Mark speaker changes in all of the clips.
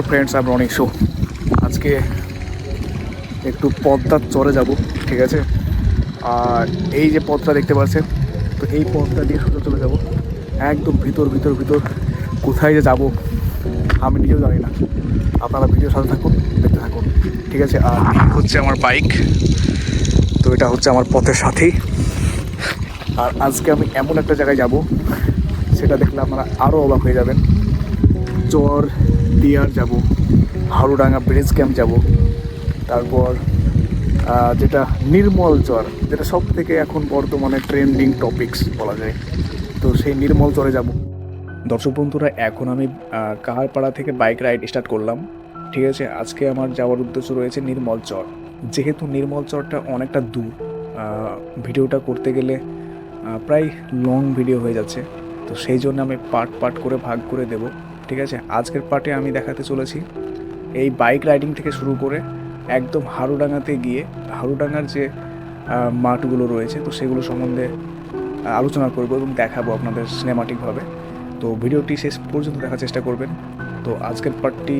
Speaker 1: WhatsApp friends আমরা অনেক show আজকে একটু পদ্মার চরে যাব, ঠিক আছে? আর এই যে পথটা দেখতে পাচ্ছেন, তো এই পথটা দিয়ে সোজা চলে যাব। একদম ভিতর ভিতর ভিতর। কোথায় যে যাব, আমি নিজেও জানি না। আপনারা ভিডিও সাথে থাকুন, দেখতে থাকুন, ঠিক আছে? আর হচ্ছে আমার বাইক তো এটা হচ্ছে আমার পথের সাথেই আর আজকে আমি এমন একটা জায়গায় যাব, সেটা দেখলে আপনারা আরও অবাক হয়ে যাবেন। চর দিয়ার যাব হারুডাঙ্গা ব্রিজ ক্যাম্প যাব, তারপর যেটা নির্মল চর, যেটা সব থেকে এখন বর্তমানে ট্রেন্ডিং টপিকস বলা যায়। তো সেই নির্মল চরে যাব। দর্শক বন্ধুরা, এখন আমি কাহারপাড়া থেকে বাইক রাইড স্টার্ট করলাম। ঠিক আছে, আজকে আমার যাওয়ার উদ্দেশ্য রয়েছে নির্মল চর। যেহেতু নির্মল চরটা অনেকটা দূর ভিডিওটা করতে গেলে প্রায় লং ভিডিও হয়ে যাচ্ছে। তো সেই জন্য আমি পার্ট পার্ট করে ভাগ করে দেব। ঠিক আছে? আজকের পার্টে আমি দেখাতে চলেছি। এই বাইক রাইডিং থেকে শুরু করে একদম হারুডাঙ্গাতে গিয়ে হারুডাঙ্গার যে মাঠগুলো রয়েছে, তো সেগুলো সম্বন্ধে আলোচনা করব এবং দেখাবো আপনাদের সিনেমাটিকভাবে তো ভিডিওটি শেষ পর্যন্ত দেখার চেষ্টা করবেন। তো আজকের পার্টটি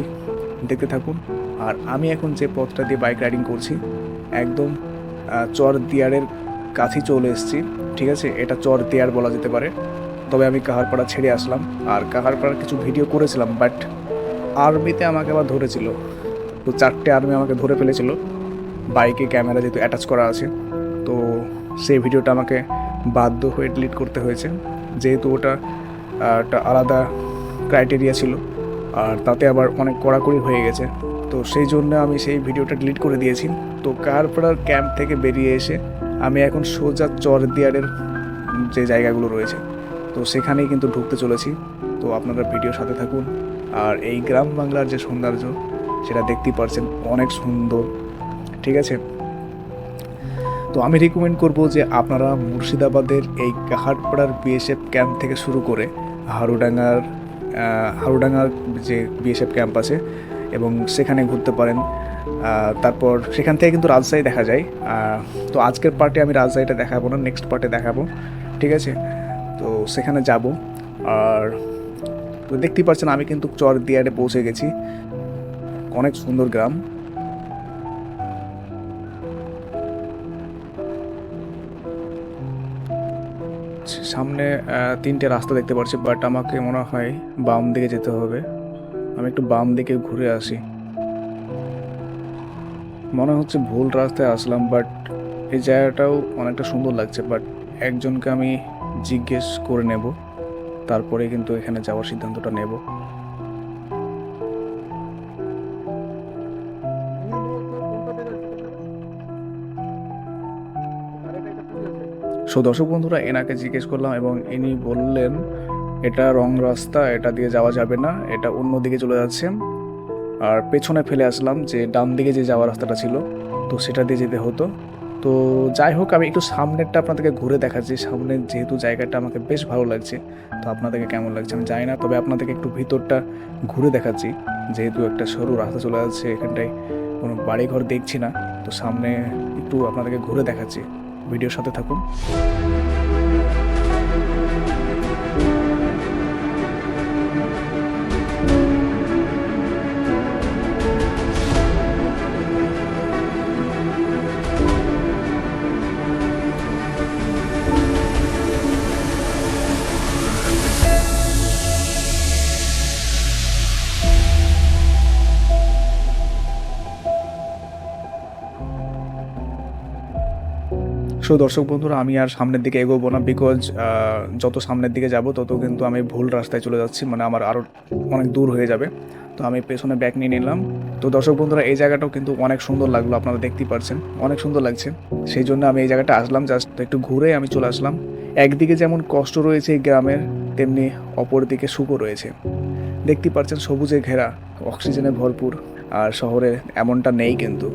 Speaker 1: দেখতে থাকুন। আর আমি এখন যে পথটা দিয়ে বাইক রাইডিং করছি, একদম চর দিয়ারের কাছেই চলে এসেছি, ঠিক আছে? এটা চর দিয়ার বলা যেতে পারে। তবে আমি কাহারপাড়া ছেড়ে আসলাম। আর কাহারপাড়ার কিছু ভিডিও করেছিলাম বাট আর্মিতে আমাকে আবার ধরেছিল। তো চারটে আর্মি আমাকে ধরে ফেলেছিল। বাইকে ক্যামেরা যেহেতু অ্যাটাচ করা আছে, তো সেই ভিডিওটা আমাকে বাধ্য হয়ে ডিলিট করতে হয়েছে। যেহেতু ওটা একটা আলাদা ক্রাইটেরিয়া ছিল, আর তাতে আবার অনেক কড়াকড়ি হয়ে গেছে। তো সেই জন্য আমি সেই ভিডিওটা ডিলিট করে দিয়েছি। তো কারপাড়ার ক্যাম্প থেকে বেরিয়ে এসে আমি এখন সোজা চর দিয়ারের যে জায়গাগুলো রয়েছে তো সেখানেই কিন্তু ঢুকতে চলেছি। তো আপনারা ভিডিও সাথে থাকুন। আর এই গ্রাম বাংলার যে সৌন্দর্য, সেটা দেখতেই পারছেন অনেক সুন্দর। ঠিক আছে? তো আমি রিকমেন্ড করব যে আপনারা মুর্শিদাবাদের এই কাহারপাড়ার বিএসএফ ক্যাম্প থেকে শুরু করে হারুডাঙ্গার হারুডাঙ্গার যে বিএসএফ ক্যাম্প আছে এবং সেখানে ঘুরতে পারেন। তারপর সেখান থেকে কিন্তু রাজশাহী দেখা যায়। তো আজকের পার্টে আমি রাজশাহীটা দেখাবো না নেক্সট পার্টে দেখাবো। ঠিক আছে? সেখানে যাব। আর দেখতেই পাচ্ছেন আমি কিন্তু চর দিয়ারে পৌঁছে গেছি। অনেক সুন্দর গ্রাম। সামনে তিনটে রাস্তা দেখতে পাচ্ছি বাট আমাকে মনে হয় বাম দিকে যেতে হবে। আমি একটু বাম দিকে ঘুরে আসি। মনে হচ্ছে ভুল রাস্তায় আসলাম বাট এই জায়গাটাও অনেকটা সুন্দর লাগছে বাট একজনকে আমি জিজ্ঞেস করে নেব। তারপরে কিন্তু এখানে যাওয়ার সিদ্ধান্তটা নেব। সো দর্শক বন্ধুরা, এনাকে জিজ্ঞেস করলাম এবং ইনি বললেন, এটা রং রাস্তা, এটা দিয়ে যাওয়া যাবে না, এটা অন্য দিকে চলে যাচ্ছে। আর পেছনে ফেলে আসলাম যে ডান দিকে যে যাওয়ার রাস্তাটা ছিল, তো সেটা দিয়ে যেতে হতো। তো যাই হোক, আমি একটু সামনেরটা আপনাদেরকে ঘুরে দেখাচ্ছি। সামনের যেহেতু জায়গাটা আমাকে বেশ ভালো লাগছে, তো আপনাদেরকে কেমন লাগছে আমি জানি না, তবে আপনাদেরকে একটু ভিতরটা ঘুরে দেখাচ্ছি। যেহেতু একটা সরু রাস্তা চলে যাচ্ছে, এখানটায় কোনো বাড়িঘর দেখছি না, তো সামনে একটু আপনাদেরকে ঘুরে দেখাচ্ছি। ভিডিওর সাথে থাকুন। সো দর্শক বন্ধুরা, আমি আর সামনের দিকে এগোবো না বিকজ যত সামনের দিকে যাব, তত কিন্তু আমি ভুল রাস্তায় চলে যাচ্ছি মানে আমার আরও অনেক দূর হয়ে যাবে। তো আমি পেছনে ব্যাগ নিয়ে নিলাম। তো দর্শক বন্ধুরা, এই জায়গাটাও কিন্তু অনেক সুন্দর লাগল, আপনারা দেখতেই পারছেন। অনেক সুন্দর লাগছে। সেই জন্য আমি এই জায়গাটা আসলাম জাস্ট একটু ঘুরে আমি চলে আসলাম। একদিকে যেমন কষ্ট রয়েছে এই গ্রামের, তেমনি অপর দিকে সুখও রয়েছে। দেখতেই পাচ্ছেন সবুজে ঘেরা, অক্সিজেনে ভরপুর, আর শহরে এমনটা নেই কিন্তু।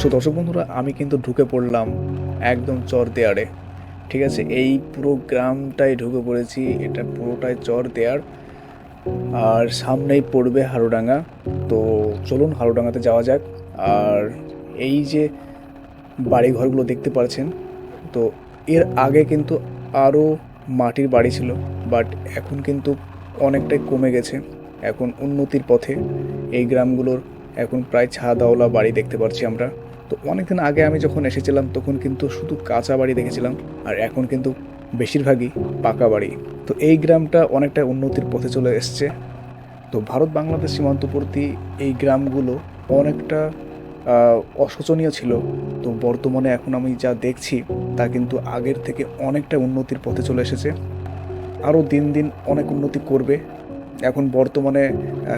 Speaker 1: সো দর্শক বন্ধুরা, আমি কিন্তু ঢুকে পড়লাম একদম চর দেয়ারে। ঠিক আছে, এই পুরো গ্রামটাই ঢুকে পড়েছি, এটা পুরোটাই চর দেয়ার। আর সামনেই পড়বে হারুডাঙ্গা তো চলুন হারুডাঙ্গাতে যাওয়া যাক। আর এই যে বাড়ি ঘরগুলো দেখতে পাচ্ছেন, তো এর আগে কিন্তু আরও মাটির বাড়ি ছিল, বাট এখন কিন্তু অনেকটাই কমে গেছে, এখন উন্নতির পথে। এই গ্রামগুলোর এখন প্রায় ছাদাওলা বাড়ি দেখতে পাচ্ছি আমরা। তো অনেকদিন আগে আমি যখন এসেছিলাম, তখন কিন্তু শুধু কাঁচা বাড়ি দেখেছিলাম আর এখন কিন্তু বেশিরভাগই পাকা বাড়ি। তো এই গ্রামটা অনেকটা উন্নতির পথে চলে এসছে। তো ভারত বাংলাদেশ সীমান্তবর্তী এই গ্রামগুলো অনেকটা অশোচনীয় ছিল। তো বর্তমানে এখন আমি যা দেখছি, তা কিন্তু আগের থেকে অনেকটা উন্নতির পথে চলে এসেছে। আরও দিন দিন অনেক উন্নতি করবে। এখন বর্তমানে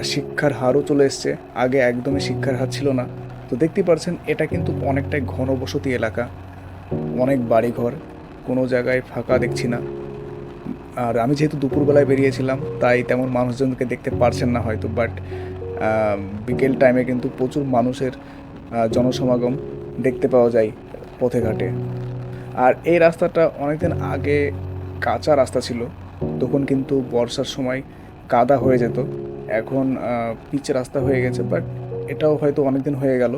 Speaker 1: শিক্ষার হারও চলে এসছে। আগে একদমই শিক্ষার হার ছিল না। তো দেখতে পারছেন, এটা কিন্তু অনেকটাই ঘনবসতি এলাকা। অনেক বাড়িঘর, কোনো জায়গায় ফাঁকা দেখছি না। আর আমি যেহেতু দুপুরবেলায় বেরিয়েছিলাম, তাই তেমন মানুষজনকে দেখতে পারছেন না হয়তো বাট বিকেল টাইমে কিন্তু প্রচুর মানুষের জনসমাগম দেখতে পাওয়া যায় পথে ঘাটে। আর এই রাস্তাটা অনেকদিন আগে কাঁচা রাস্তা ছিল, তখন কিন্তু বর্ষার সময় কাদা হয়ে যেত। এখন পিচ রাস্তা হয়ে গেছে বাট এটাও হয়তো অনেকদিন হয়ে গেল,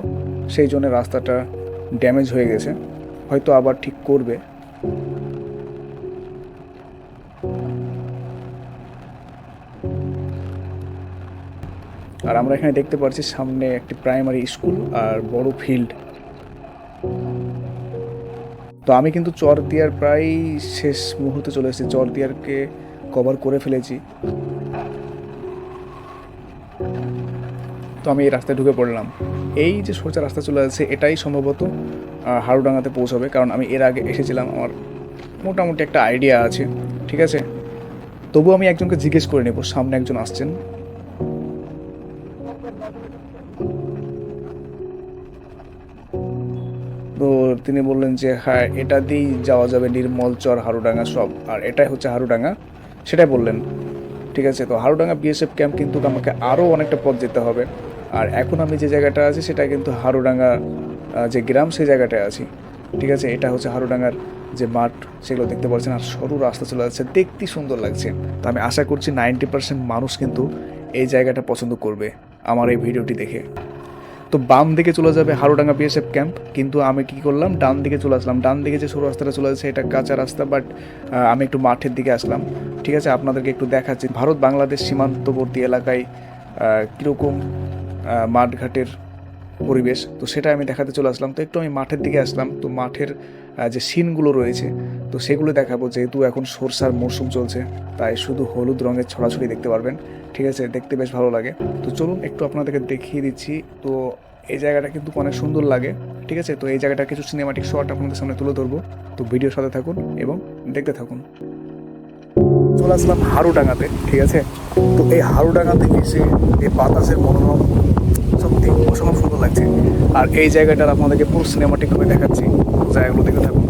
Speaker 1: সেই জন্য রাস্তাটা ড্যামেজ হয়ে গেছে, হয়তো আবার ঠিক করবে। আর আমরা এখানে দেখতে পাচ্ছি সামনে একটি প্রাইমারি স্কুল আর বড় ফিল্ড। তো আমি কিন্তু চর দিয়ার প্রায় শেষ মুহূর্তে চলে এসেছি চর দিয়ারকে কভার করে ফেলেছি। তো আমি এই রাস্তায় ঢুকে পড়লাম। এই যে সোজা রাস্তা চলে যাচ্ছে এটাই সম্ভবত আহ, হারুডাঙ্গাতে পৌঁছাবে। কারণ আমি এর আগে এসেছিলাম আমার মোটামুটি একটা আইডিয়া আছে ঠিক আছে? তবু আমি একজনকে জিজ্ঞেস করে নেব সামনে একজন আসছেন। তো তিনি বললেন যে হ্যাঁ এটা দিয়েই যাওয়া যাবে নির্মল চর হারুডাঙ্গা সব। আর এটাই হচ্ছে হারুডাঙ্গা সেটাই বললেন ঠিক আছে? তো হারুডাঙ্গা বিএসএফ ক্যাম্প কিন্তু আমাকে আরও অনেকটা পথ যেতে হবে। আর এখন আমি যে জায়গাটা আছি, সেটা কিন্তু হারুডাঙ্গা যে গ্রাম, সেই জায়গাটায় আছি। ঠিক আছে? এটা হচ্ছে হারুডাঙ্গার যে মাঠ, সেগুলো দেখতে পাচ্ছেন। আর সরু রাস্তা চলে যাচ্ছে। দেখতে সুন্দর লাগছে। তো আমি আশা করছি নাইনটি পার্সেন্ট মানুষ কিন্তু এই জায়গাটা পছন্দ করবে আমার এই ভিডিওটি দেখে। তো বাম দিকে চলে যাবে হারুডাঙ্গা বিএসএফ ক্যাম্প কিন্তু আমি কি করলাম? ডান দিকে চলে আসলাম। ডান দিকে যে সরু রাস্তাটা চলে যাচ্ছে, এটা কাঁচা রাস্তা বাট আমি একটু মাঠের দিকে আসলাম। ঠিক আছে? আপনাদেরকে একটু দেখাচ্ছি। ভারত বাংলাদেশ সীমান্তবর্তী এলাকায় কীরকম মাঠঘাটের পরিবেশ। তো সেটা আমি দেখাতে চলে আসলাম। তো একটু আমি মাঠের দিকে আসলাম। তো মাঠের যে সিনগুলো রয়েছে, তো সেগুলো দেখাবো। যেহেতু এখন সরষার মরশুম চলছে, তাই শুধু হলুদ রঙের ছড়াছড়ি দেখতে পারবেন। ঠিক আছে? দেখতে বেশ ভালো লাগে। তো চলুন একটু আপনাদেরকে দেখিয়ে দিচ্ছি। তো এই জায়গাটা কিন্তু অনেক সুন্দর লাগে। ঠিক আছে? তো এই জায়গাটা কিছু সিনেমাটিক শট আপনাদের সামনে তুলে ধরবো। তো ভিডিওর সাথে থাকুন এবং দেখতে থাকুন। চলে আসলাম হারুডাঙ্গাতে ঠিক আছে? তো এই হারুডাঙ্গাতে এসে এই বাতাসের মনোরম সত্যি অসম্ভব সুন্দর লাগছে। আর এই জায়গাটার আপনাদেরকে পুরো সিনেমাটিকভাবে দেখাচ্ছি। জায়গাগুলো দেখে থাকুন।